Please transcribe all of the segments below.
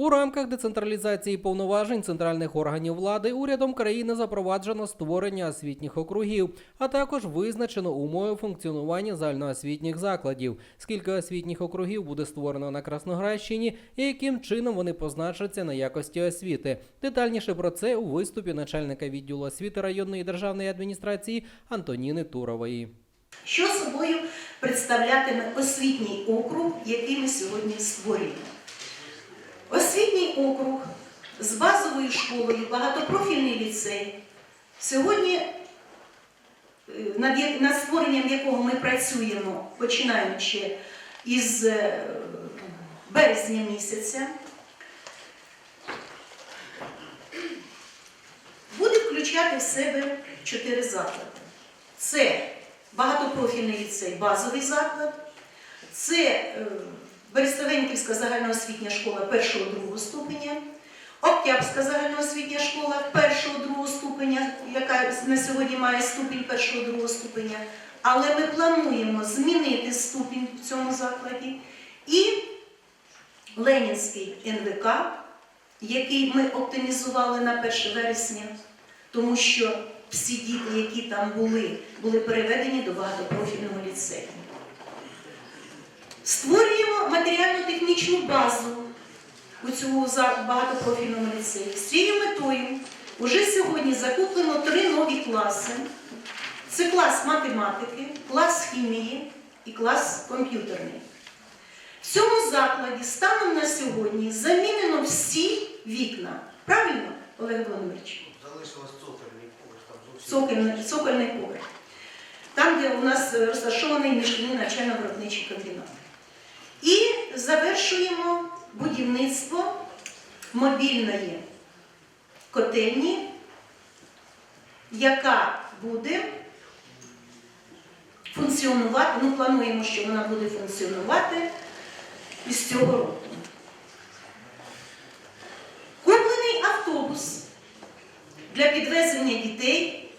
У рамках децентралізації повноважень центральних органів влади урядом країни запроваджено створення освітніх округів, а також визначено умови функціонування загальноосвітніх закладів, скільки освітніх округів буде створено на Красноградщині і яким чином вони позначаться на якості освіти. Детальніше про це у виступі начальника відділу освіти районної державної адміністрації Антоніни Турової. Що собою представлятиме освітній округ, який ми сьогодні створюємо? Освітній округ з базовою школою, багатопрофільний ліцей. Сьогодні, е, над, створенням якого ми працюємо, починаючи із е, березня місяця, буде включати в себе чотири заклади. Це багатопрофільний ліцей, базовий заклад, це Берестовенківська загальноосвітня школа першого-другого ступеня, Октябрська загальноосвітня школа першого-другого ступеня, яка на сьогодні має ступінь першого-другого ступеня. Але ми плануємо змінити ступінь в цьому закладі. І Ленінський НВК, який ми оптимізували на 1 вересня, тому що всі діти, які там були, були переведені до багатопрофільного ліцею. Створюємо матеріально-технічну базу у цьому багатопрофільному ліцеї. З цією метою вже сьогодні закуплено три нові класи. Це клас математики, клас хімії і клас комп'ютерний. В цьому закладі станом на сьогодні замінено всі вікна. Правильно, Олег Володимирович? Залишилось цокольний поверх. Цокольний, цокольний поверх. Там, де у нас розташований міжшкільний навчально-виробничий комбінат. Завершуємо будівництво мобільної котельні, яка буде функціонувати, ну плануємо, що вона буде функціонувати із цього року. Куплений автобус для підвезення дітей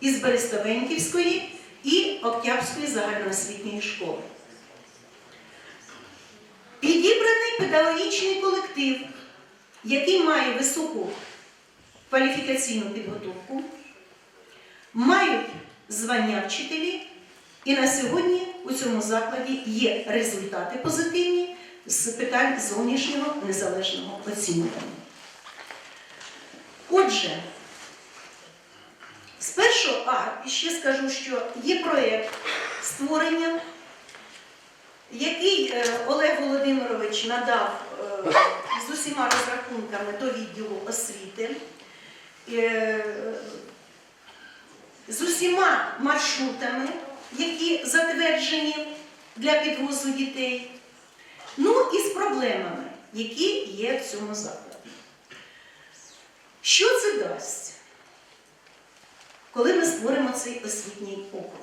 із Берестовенківської і Октябрської загальноосвітньої школи. Педагогічний колектив, який має високу кваліфікаційну підготовку, мають звання вчителі, і на сьогодні у цьому закладі є результати позитивні з питань зовнішнього незалежного оцінювання. Отже, Спершу, а ще скажу, що є проєкт створення, який е, Олег Володимирович надав е, з усіма розрахунками до відділу освіти, е, з усіма маршрутами, які затверджені для підвозу дітей, ну і з проблемами, які є в цьому закладі. Що це дасть? коли ми створимо цей освітній округ.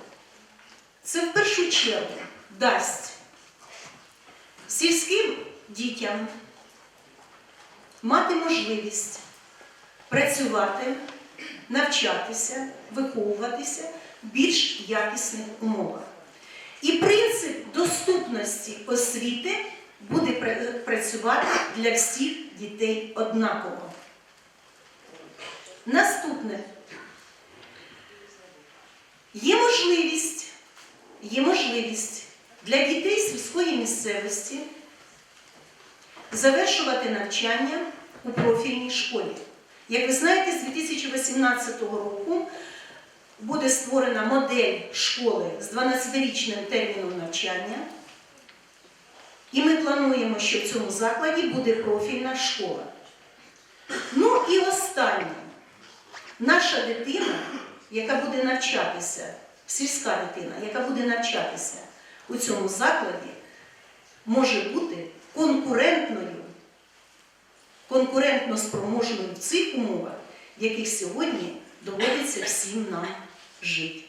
Це в першу чергу дасть сільським дітям мати можливість працювати, навчатися, виховуватися в більш якісних умовах. І принцип доступності освіти буде працювати для всіх дітей однаково. Наступне. Є можливість, є можливість для дітей сільської місцевості завершувати навчання у профільній школі. Як ви знаєте, з 2018 року буде створена модель школи з 12-річним терміном навчання. І ми плануємо, що в цьому закладі буде профільна школа. Ну і останнє. Наша дитина яка буде навчатися, сільська дитина, яка буде навчатися у цьому закладі, може бути конкурентною, конкурентно спроможною в цих умовах, в яких сьогодні доводиться всім нам жити.